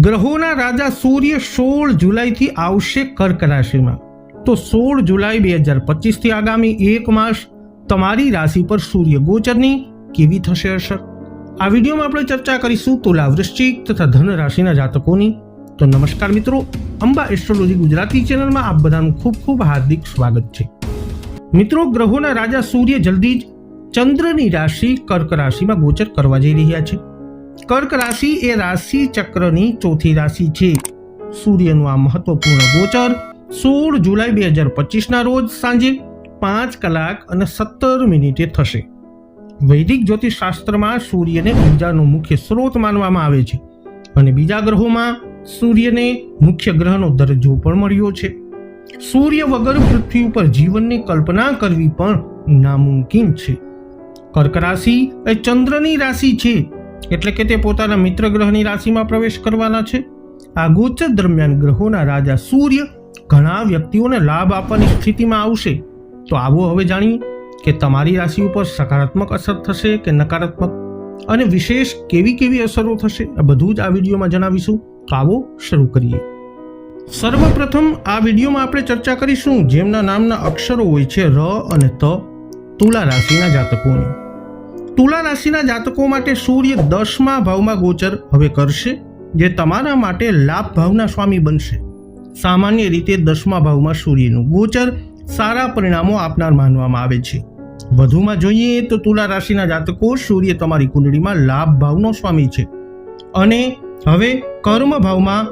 ગ્રહોના રાજા સૂર્ય સોળ જુલાઈથી આવશે કર્ક રાશિમાં. તો સોળ જુલાઈ બે હજાર પચીસથી આગામી એક માસ તમારી રાશિ પર સૂર્ય ગોચરની કેવી થશે અસર? આ વિડીયોમાં આપણે ચર્ચા કરીશું તુલા વૃશ્ચિક તથા ધન રાશિના જાતકોની. તો નમસ્કાર મિત્રો, અંબા એસ્ટ્રોલોજી ગુજરાતી ચેનલમાં આપ બધાનું ખૂબ ખૂબ હાર્દિક સ્વાગત છે. મિત્રો, ગ્રહોના રાજા સૂર્ય જલ્દી જ ચંદ્રની રાશિ કર્ક રાશિમાં ગોચર કરવા જઈ રહ્યા છે. કર્ક રાશિ એ રાશિ ચક્રની ચોથી રાશિ છે. સૂર્યનું આ મહત્વપૂર્ણ ગોચર સોળ જુલાઈ બે હજાર પચીસના રોજ સાંજે પાંચ કલાક અને સત્તર મિનિટે થશે. વૈદિક જ્યોતિષ શાસ્ત્રમાં સૂર્યને ઊર્જાનો મુખ્ય સ્ત્રોત માનવામાં આવે છે અને બીજા ગ્રહોમાં સૂર્યને મુખ્ય ગ્રહનો દરજ્જો પણ મળ્યો છે. સૂર્ય વગર પૃથ્વી ઉપર જીવનની કલ્પના કરવી પણ નામુમકિન છે. કર્ક રાશિ એ ચંદ્રની રાશિ છે એટલે કે તે પોતાના મિત્ર ગ્રહની રાશિમાં પ્રવેશ કરવાના છે. આ ગોચર દરમિયાન ગ્રહોના રાજા સૂર્ય ઘણા વ્યક્તિઓને લાભ આપવાની સ્થિતિમાં આવશે. તો આવો હવે જાણીએ કે તમારી રાશિ ઉપર સકારાત્મક અસર થશે કે નકારાત્મક? અને વિશેષ કેવી કેવી અસરો થશે? આ બધું જ આ વિડીયોમાં જણાવીશું. તો આવો શરૂ કરીએ. સર્વપ્રથમ આ વિડીયોમાં આપણે ચર્ચા કરીશું જેમના નામના અક્ષરો હોય છે ર અને ત તુલા રાશિના જાતકોની. તુલા રાશિના જાતકો માટે સૂર્ય દસમા ભાવમાં ગોચર હવે કરશે, જે તમારા માટે લાભ ભાવના સ્વામી બનશે. સામાન્ય રીતે દસમા ભાવમાં સૂર્યનું ગોચર સારા પરિણામો આપનાર માનવામાં આવે છે. વધુમાં જોઈએ તો તુલા રાશિના જાતકો સૂર્ય તમારી કુંડળીમાં લાભ ભાવનો સ્વામી છે. અને હવે કર્મ ભાવમાં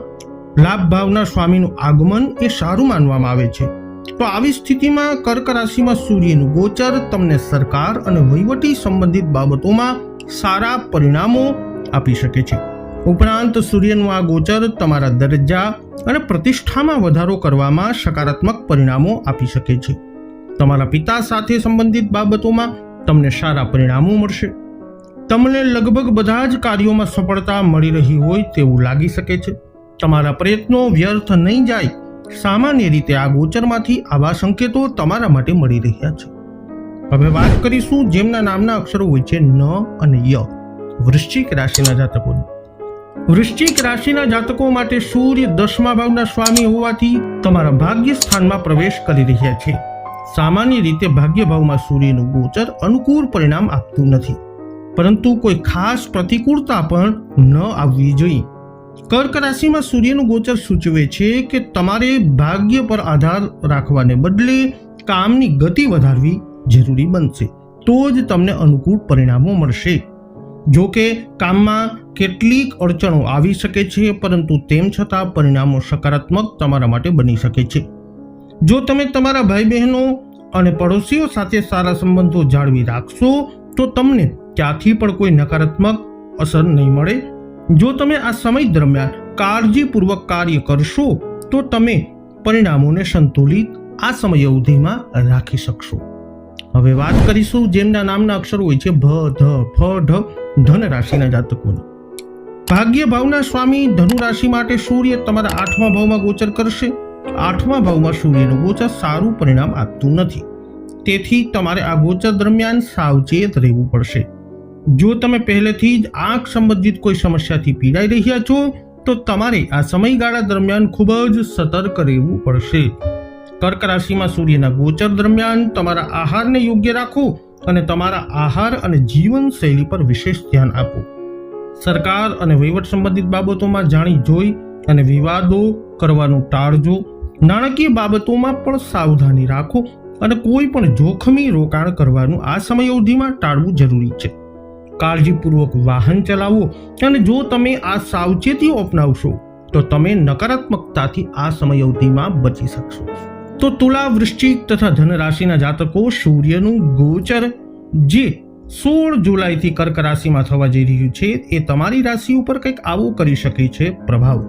લાભ ભાવના સ્વામીનું આગમન એ સારું માનવામાં આવે છે. તો આવી સ્થિતિમાં કર્ક રાશિમાં સૂર્યનું ગોચર, તમને સરકાર અને વહીવટી સંબંધિત બાબતોમાં સારા પરિણામો આપી શકે છે. ઉપરાંત સૂર્યનું આ ગોચર તમારા દરજ્જા અને પ્રતિષ્ઠામાં વધારો કરવામાં સકારાત્મક પરિણામો આપી શકે છે. તમારા પિતા સાથે સંબંધિત બાબતોમાં તમને સારા પરિણામો મળશે. તમને લગભગ બધા જ કાર્યોમાં સફળતા મળી રહી હોય તેવું લાગી શકે છે. તમારા પ્રયત્નો વ્યર્થ નહીં જાય સામાન્ય રીતે આ ગોચરમાંથી આવા સંકેતો તમારા માટે મળી રહ્યા છે. હવે વાત કરીશું જેમના નામના અક્ષરો હોય છે ન અને ય. વૃશ્ચિક રાશિના જાતકોની વૃશ્ચિક રાશિના જાતકો માટે સૂર્ય દસમા ભાવના સ્વામી હોવાથી તમારા ભાગ્ય સ્થાનમાં પ્રવેશ કરી રહ્યા છે. સામાન્ય રીતે ભાગ્ય ભાવમાં સૂર્યનું ગોચર અનુકૂળ પરિણામ આપતું નથી. પરંતુ કોઈ ખાસ પ્રતિકૂળતા પણ ન આવવી જોઈએ. કર્ક રાશિમાં સૂર્યનું ગોચર સૂચવે છે કે તમારે ભાગ્ય પર આધાર રાખવાને બદલે કામની ગતિ વધારવી જરૂરી બનશે. તો જ તમને અનુકૂળ પરિણામો મળશે. જો કે કામમાં કેટલીક અડચણો આવી શકે છે, પરંતુ તેમ છતાં પરિણામો સકારાત્મક તમારા માટે બની શકે છે. જો તમે તમારા ભાઈ બહેનો અને પડોશીઓ સાથે સારા સંબંધો જાળવી રાખશો, તો તમને ત્યાંથી પણ કોઈ નકારાત્મક અસર નહીં મળે. જો તમે આ સમય દરમિયાન કાળજીપૂર્વક કાર્ય કરશો, તો તમે પરિણામોને સંતુલિત આ સમય અવધિમાં રાખી શકશો. હવે વાત કરીશું જેમના નામના અક્ષરો હોય છે ભ, ધ, ફ, ઢ, ધન રાશિના જાતકોની. ભાગ્ય ભાવના સ્વામી ધનુ રાશિ માટે સૂર્ય તમારા આઠમા ભાવમાં ગોચર કરશે. આઠમા ભાવમાં સૂર્યનું ગોચર સારું પરિણામ આપતું નથી. તેથી તમારે આ ગોચર દરમિયાન સાવચેત રહેવું પડશે. જો તમે પહેલેથી જ આંખ સંબંધિત કોઈ સમસ્યાથી પીડાઈ રહ્યા છો, તો તમારે આ સમયગાળા દરમિયાન ખૂબ જ સતર્ક રહેવું પડશે. કર્ક રાશિમાં સૂર્યના ગોચર દરમિયાન તમારા આહારને યોગ્ય રાખો અને તમારા આહાર અને જીવનશૈલી પર વિશેષ ધ્યાન આપો. સરકાર અને વહીવટ સંબંધિત બાબતોમાં જાણી જોઈ અને વિવાદો કરવાનું ટાળજો. નાણાકીય બાબતોમાં પણ સાવધાની રાખો અને કોઈ પણ જોખમી રોકાણ કરવાનું આ સમય અવધિમાં ટાળવું જરૂરી છે. કાળજીપૂર્વક વાહન ચલાવો અને જો તમે આ સાવચેતીઓ અપનાવશો, તો તમે નકારાત્મકતાથી આ સમય અવધિમાં બચી શકશો. તો તુલા વૃશ્ચિક તથા ધન રાશિના જાતકો, સૂર્યનું ગોચર, જે સોળ જુલાઈથી કર્ક રાશિમાં થવા જઈ રહ્યું છે, એ તમારી રાશિ ઉપર કંઈક આવું કરી શકે છે પ્રભાવ.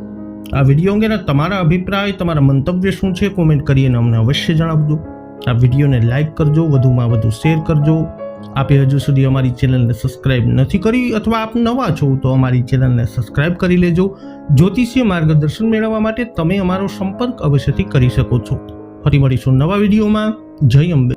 આ વીડિયો અંગેના તમારા અભિપ્રાય, તમારા મંતવ્ય શું છે કોમેન્ટ કરીને અમને અવશ્ય જણાવજો. આ વિડીયોને લાઇક કરજો, વધુમાં વધુ શેર કરજો. આપે હજુ સુધી અમારી ચેનલને સબસ્ક્રાઇબ નથી કરી અથવા આપ નવા છો, તો અમારી ચેનલને સબસ્ક્રાઇબ કરી લેજો. જ્યોતિષીય માર્ગદર્શન મેળવવા માટે તમે અમારો સંપર્ક અવશ્યથી કરી શકો છો. ફરી મળીશું નવા વિડીયોમાં. જય અંબે.